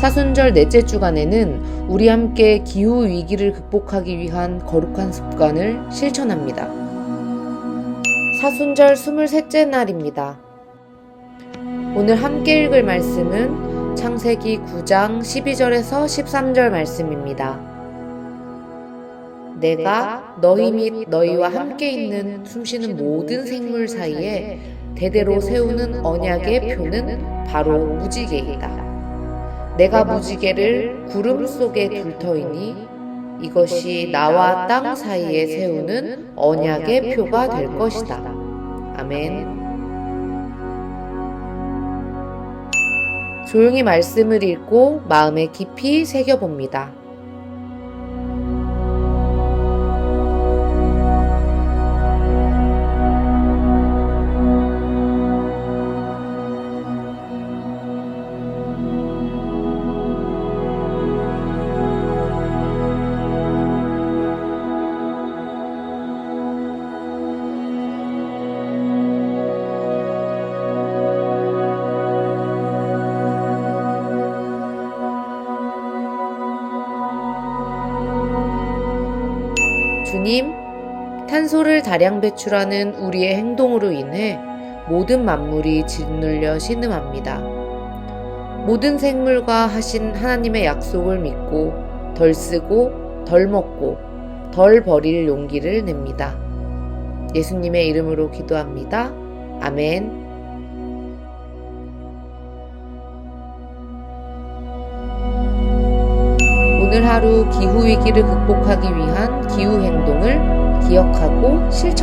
사순절 넷째 주간에는 우리 함께 기후 위기를 극복하기 위한 거룩한 습관을 실천합니다. 사순절 23째 날입니다. 오늘 함께 읽을 말씀은 창세기 9장 12절에서 13절 말씀입니다. 내가 너희 및 너희와 함께 있는 숨쉬는 모든 생물 사이에 대대로 세우는 언약의 표는 바로 무지개이다. 내가 무지개를 구름 속에 둘 터이니 이것이 나와 땅 사이에 세우는 언약의 표가 될 것이다. 아멘. 조용히 말씀을 읽고 마음에 깊이 새겨봅니다. 주님, 탄소를 다량 배출하는 우리의 행동으로 인해 모든 만물이 짓눌려 신음합니다. 모든 생물과 하신 하나님의 약속을 믿고 덜 쓰고 덜 먹고 덜 버릴 용기를 냅니다. 예수님의 이름으로 기도합니다. 아멘. 오늘 하루 기후 위기를 극복하기 위한 기후 행동을 기억하고 실천합시다.